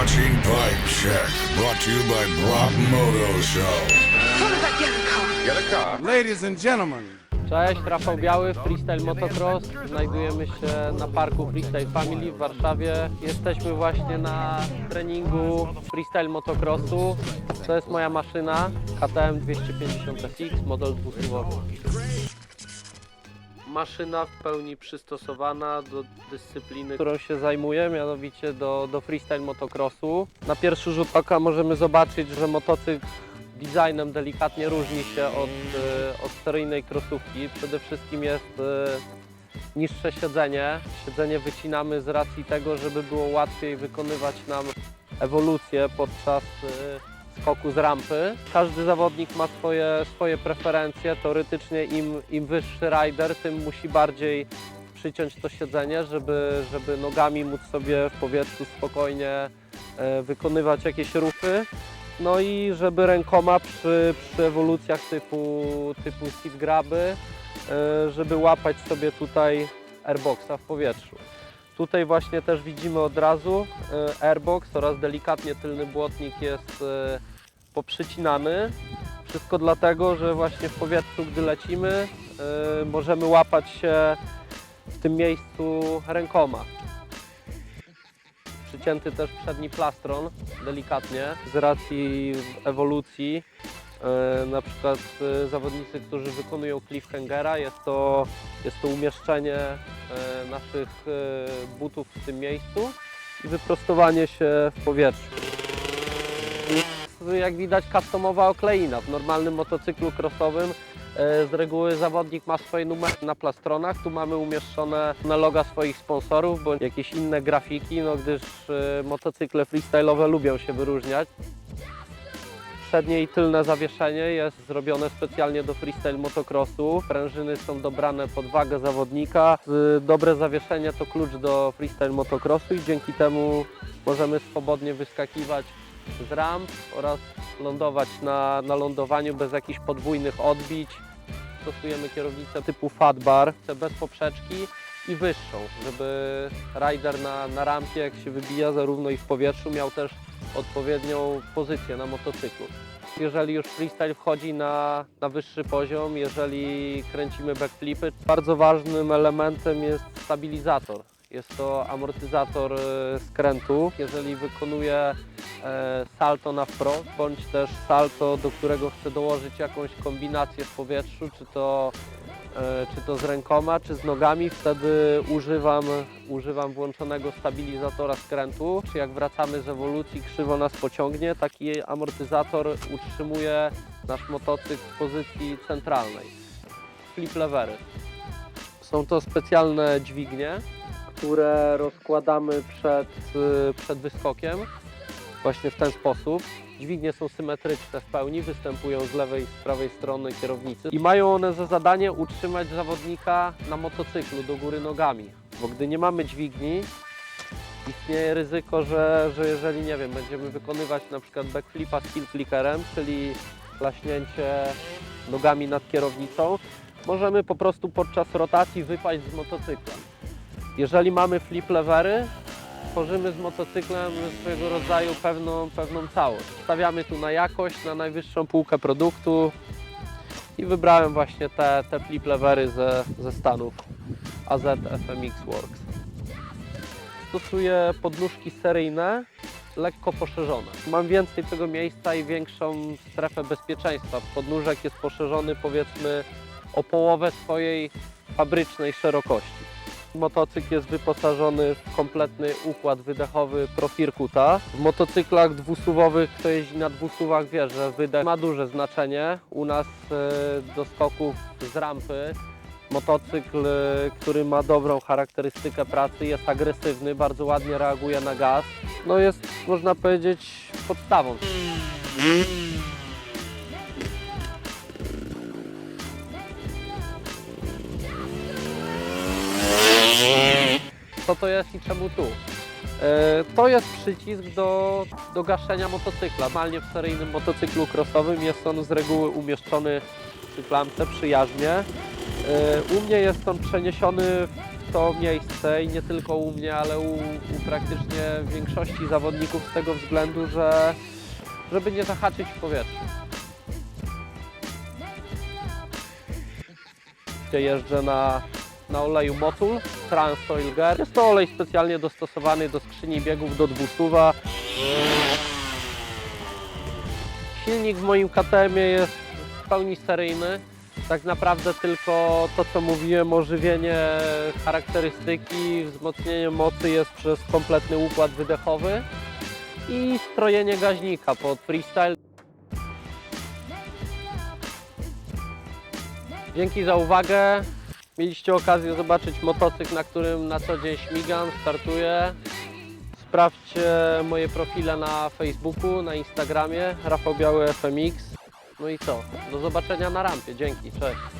watching Pipe Check, brought to you by Brock Moto Show. Ladies and gentlemen, Cześć, Rafał Biały, Freestyle Motocross. Znajdujemy się na parku Freestyle Family w Warszawie. Jesteśmy właśnie na treningu Freestyle Motocrossu. To jest moja maszyna KTM 250 SX, model dwusuwowy. Maszyna w pełni przystosowana do dyscypliny, którą się zajmuję, mianowicie do, do freestyle motocrossu. Na pierwszy rzut oka możemy zobaczyć, że motocykl designem delikatnie różni się od, e, od seryjnej krosówki. Przede wszystkim jest e, niższe siedzenie. Siedzenie wycinamy z racji tego, żeby było łatwiej wykonywać nam ewolucję podczas e, skoku z rampy. Każdy zawodnik ma swoje, swoje preferencje. Teoretycznie im, im wyższy rider, tym musi bardziej przyciąć to siedzenie, żeby, żeby nogami móc sobie w powietrzu spokojnie e, wykonywać jakieś ruchy. No i żeby rękoma przy, przy ewolucjach typu, typu seat graby, e, żeby łapać sobie tutaj airboxa w powietrzu. Tutaj właśnie też widzimy od razu e, airbox oraz delikatnie tylny błotnik jest e, poprzycinany. Wszystko dlatego, że właśnie w powietrzu, gdy lecimy, e, możemy łapać się w tym miejscu rękoma. Przycięty też przedni plastron delikatnie z racji ewolucji. E, Na przykład e, zawodnicy, którzy wykonują cliffhangera, jest to, jest to umieszczenie e, naszych butów w tym miejscu i wyprostowanie się w powietrzu. Jak widać customowa okleina. W normalnym motocyklu crossowym z reguły zawodnik ma swoje numery na plastronach. Tu mamy umieszczone loga swoich sponsorów bądź jakieś inne grafiki, no gdyż motocykle freestyle'owe lubią się wyróżniać. Przednie i tylne zawieszenie jest zrobione specjalnie do freestyle motocrossu. Prężyny są dobrane pod wagę zawodnika. Y, Dobre zawieszenie to klucz do freestyle motocrossu i dzięki temu możemy swobodnie wyskakiwać z ramp oraz lądować na, na lądowaniu bez jakichś podwójnych odbić. Stosujemy kierownicę typu fat bar, bez poprzeczki i wyższą, żeby rider na, na rampie jak się wybija zarówno i w powietrzu miał też odpowiednią pozycję na motocyklu. Jeżeli już freestyle wchodzi na, na wyższy poziom, jeżeli kręcimy backflipy, bardzo ważnym elementem jest stabilizator. Jest to amortyzator e, skrętu. Jeżeli wykonuję e, salto na wprost, bądź też salto, do którego chcę dołożyć jakąś kombinację w powietrzu, czy to czy to z rękoma, czy z nogami, wtedy używam, używam włączonego stabilizatora skrętu. Czy jak wracamy z ewolucji, krzywo nas pociągnie, taki amortyzator utrzymuje nasz motocykl w pozycji centralnej. Flip levery. Są to specjalne dźwignie, które rozkładamy przed, y, przed wyskokiem właśnie w ten sposób. Dźwignie są symetryczne w pełni, występują z lewej i z prawej strony kierownicy i mają one za zadanie utrzymać zawodnika na motocyklu do góry nogami, bo gdy nie mamy dźwigni, istnieje ryzyko, że, że jeżeli, nie wiem, będziemy wykonywać na przykład backflipa z clickerem, czyli klaśnięcie nogami nad kierownicą, możemy po prostu podczas rotacji wypaść z motocykla. Jeżeli mamy flip levery, tworzymy z motocyklem swojego rodzaju pewną, pewną całość. Stawiamy tu na jakość, na najwyższą półkę produktu i wybrałem właśnie te, te flip levery ze, ze Stanów AZ FMX Works. Stosuję podnóżki seryjne, lekko poszerzone. Mam więcej tego miejsca i większą strefę bezpieczeństwa. Podnóżek jest poszerzony powiedzmy o połowę swojej fabrycznej szerokości. Motocykl jest wyposażony w kompletny układ wydechowy Profirkuta. W motocyklach dwusuwowych, kto jeździ na dwusuwach wie, że wydech ma duże znaczenie. U nas e, do skoków z rampy motocykl, e, który ma dobrą charakterystykę pracy, jest agresywny, bardzo ładnie reaguje na gaz. No jest, można powiedzieć, podstawą. Co to jest i czemu tu? E, To jest przycisk do, do gaszenia motocykla. Normalnie w seryjnym motocyklu crossowym jest on z reguły umieszczony przy klamce, przy jarzmie. E, U mnie jest on przeniesiony w to miejsce i nie tylko u mnie, ale u, u praktycznie większości zawodników z tego względu, że żeby nie zahaczyć w powietrzu. Jeżdżę na, na oleju Motul Trans Oil Gear. Jest to olej specjalnie dostosowany do skrzyni biegów do 200. Silnik w moim KTM-ie jest w pełni seryjny. Tak naprawdę tylko to, co mówiłem, ożywienie charakterystyki, wzmocnienie mocy jest przez kompletny układ wydechowy i strojenie gaźnika pod freestyle. Dzięki za uwagę. Mieliście okazję zobaczyć motocykl, na którym na co dzień śmigam, startuję. Sprawdźcie moje profile na Facebooku, na Instagramie, Rafał Biały FMX. No i co? Do zobaczenia na rampie. Dzięki, cześć.